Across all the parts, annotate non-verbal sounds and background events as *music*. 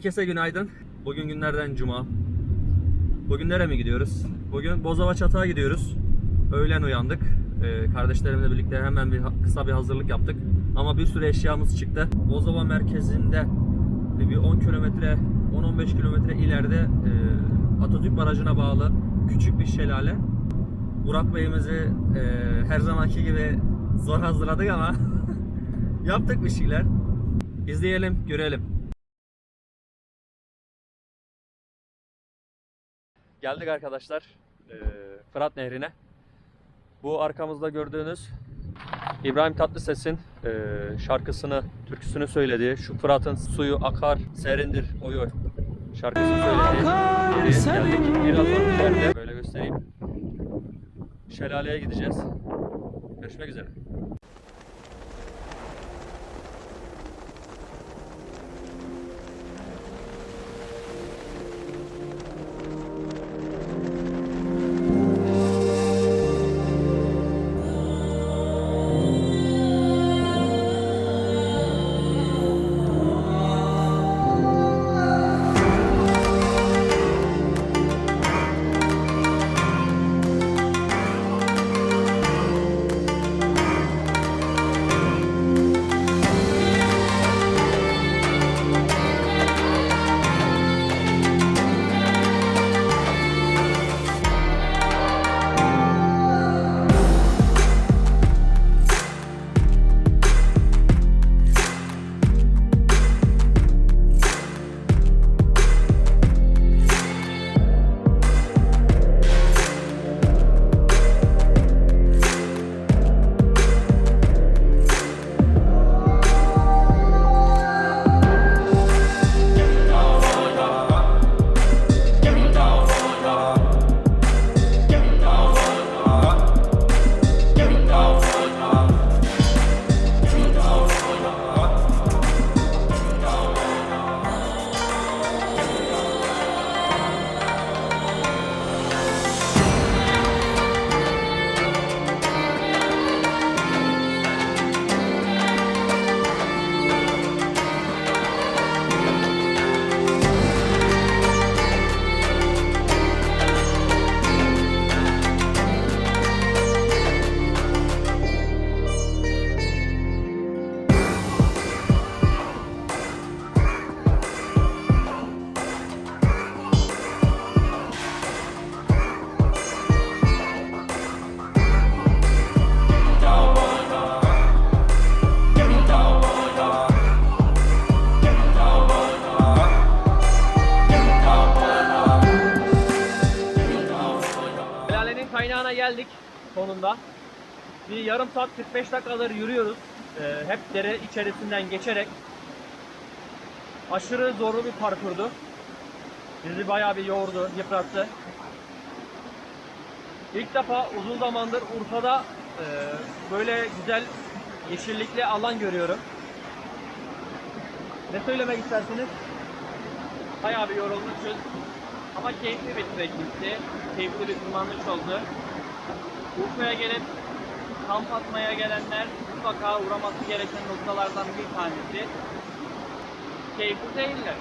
Herkese günaydın. Bugün günlerden cuma. Bugün nereye mi gidiyoruz? Bugün Bozova Çatı'ya gidiyoruz. Öğlen uyandık. Ee, kardeşlerimle birlikte hemen bir kısa bir hazırlık yaptık. Ama bir sürü eşyamız çıktı. Bozova merkezinde bir 10 kilometre, 10-15 kilometre ileride e, Atatürk Barajı'na bağlı küçük bir şelale. Burak Bey'imizi e, her zamanki gibi zor hazırladık ama *laughs* yaptık bir şeyler. İzleyelim, görelim. Geldik arkadaşlar e, Fırat Nehri'ne. Bu arkamızda gördüğünüz İbrahim Tatlıses'in e, şarkısını, türküsünü söylediği şu Fırat'ın suyu akar serindir oyu şarkısını söylediği yere geldik. Biraz ileride böyle göstereyim. Şelaleye gideceğiz. Görüşmek üzere. Geldik sonunda. Bir yarım saat 45 dakikaları yürüyoruz. Ee, hep dere içerisinden geçerek. Aşırı zorlu bir parkurdu. Bizi bayağı bir yordu, yıprattı. İlk defa uzun zamandır Urfa'da e, böyle güzel yeşillikli alan görüyorum. Ne söylemek istersiniz? Bayağı bir yorulmuşuz. Ama keyifli bir trekkingti. Keyifli bir tırmanış oldu. Urfa'ya gelip kamp atmaya gelenler mutlaka uğraması gereken noktalardan bir tanesi. Keyifli değiller.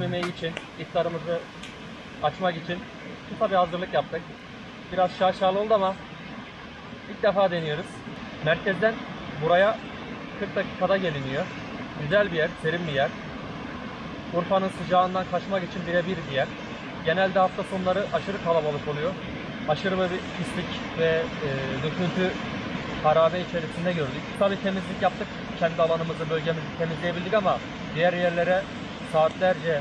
Yemeği için, iftarımızı açmak için kısa bir hazırlık yaptık. Biraz şaşalı oldu ama ilk defa deniyoruz. Merkezden buraya 40 dakikada geliniyor. Güzel bir yer, serin bir yer. Urfa'nın sıcağından kaçmak için birebir bir yer. Genelde hafta sonları aşırı kalabalık oluyor. Aşırı bir pislik ve e, döküntü harabe içerisinde gördük. Tabii temizlik yaptık. Kendi alanımızı, bölgemizi temizleyebildik ama diğer yerlere saatlerce,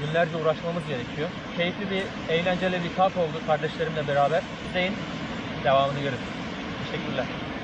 günlerce uğraşmamız gerekiyor. Keyifli bir, eğlenceli bir kamp oldu kardeşlerimle beraber. İzleyin, devamını görün. Teşekkürler.